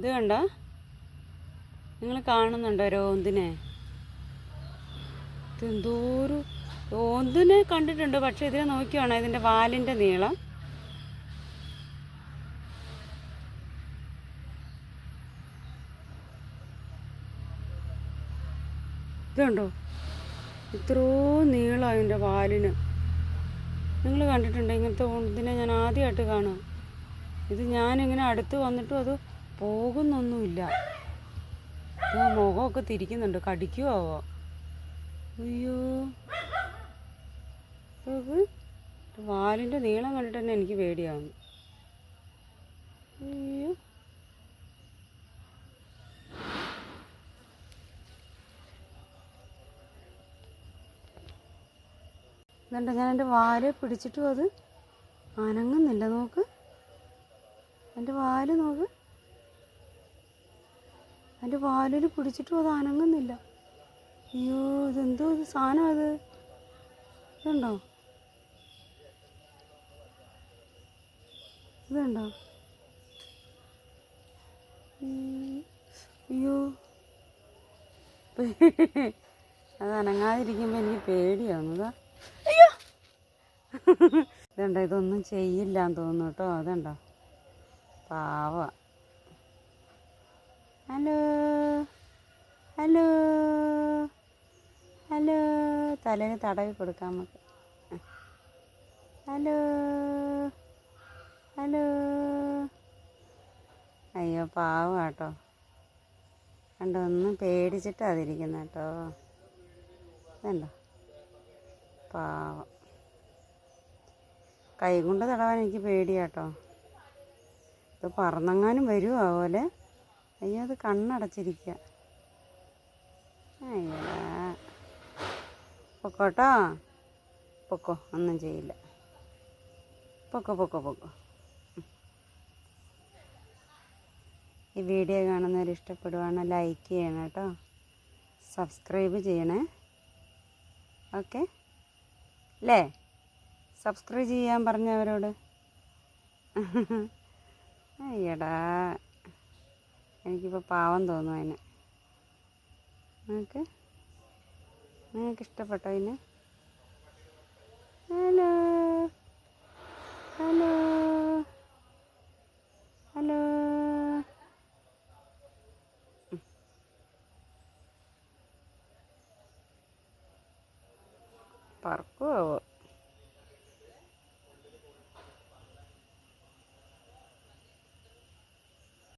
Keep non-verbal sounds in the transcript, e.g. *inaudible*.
ഇത് കണ്ട? നിങ്ങൾ കാണുന്നുണ്ടോ രോന്തിനെ? ഇതെന്തോരു രോന്തിനെ കണ്ടിട്ടുണ്ട് പക്ഷെ ഇതിനെ നോക്കിയാണ് ഇതിന്റെ വാലിന്റെ നീളം. ഇതുണ്ടോ ഇത്രയോ നീളം അതിന്റെ വാലിന്. നിങ്ങൾ കണ്ടിട്ടുണ്ട് ഇങ്ങനത്തെ ഓന്തിനെ ഞാൻ ആദ്യമായിട്ട് കാണുക? ഇത് ഞാനിങ്ങനെ അടുത്ത് വന്നിട്ടും അത് പോകുന്നൊന്നുമില്ല. മുഖമൊക്കെ തിരിക്കുന്നുണ്ട്. കടിക്കുവോ? അയ്യോ. വാലിന്റെ നീളം കണ്ടിട്ട് തന്നെ എനിക്ക് പേടിയാവുന്നു അയ്യോ. എന്നിട്ട് ഞാൻ എന്റെ വാൽ പിടിച്ചിട്ടും അത് അനങ്ങുന്നില്ല. നോക്ക്. എന്റെ വാൽ നോക്ക്. എന്റെ വാലിൽ പിടിച്ചിട്ടും അത് അനങ്ങുന്നില്ല. അയ്യോ ഇതെന്തോ ഇത് സാധനം അത്. ഇതുണ്ടോ? ഇതുണ്ടോ. അയ്യോ. അത് അനങ്ങാതിരിക്കുമ്പോൾ എനിക്ക് പേടിയാവുന്നതാ അയ്യോ. ഇതുണ്ടോ? ഇതൊന്നും ചെയ്യില്ലാന്ന് തോന്നുന്നു കേട്ടോ. അതുണ്ടോ പാവ ഹലോ ഹലോ. ഹലോ. തലേന് തടവി കൊടുക്കാം നമുക്ക്. ഹലോ. ഹലോ. അയ്യോ പാവം കേട്ടോ കണ്ടോ ഒന്നും പേടിച്ചിട്ടാ അതിരിക്കുന്ന കേട്ടോ. ഇതുണ്ടോ പാവം. കൈ കൊണ്ട് തടവാൻ എനിക്ക് പേടിയാട്ടോ ഇത് പറന്നെങ്ങാനും വരുമോ അതുപോലെ? അയ്യോ അത് കണ്ണടച്ചിരിക്കുക പൊക്കോട്ടോ? പൊക്കോ ഒന്നും ചെയ്യില്ല. പൊക്കോ പൊക്കോ പൊക്കോ. ഈ വീഡിയോ കാണുന്നവർ ഇഷ്ടപ്പെടുവാണ് ലൈക്ക് ചെയ്യണം കേട്ടോ സബ്സ്ക്രൈബ് ചെയ്യണേ. ഓക്കെ അല്ലേ സബ്സ്ക്രൈബ് ചെയ്യാൻ പറഞ്ഞവരോട് *laughs* അയ്യടാ. എനിക്കിപ്പോൾ പാവം തോന്നുന്നു അതിന് നിങ്ങൾക്ക് നിങ്ങൾക്ക് ഇഷ്ടപ്പെട്ടോ അതിന് ഹലോ? ഹലോ? ഹലോ? പറക്കുമോ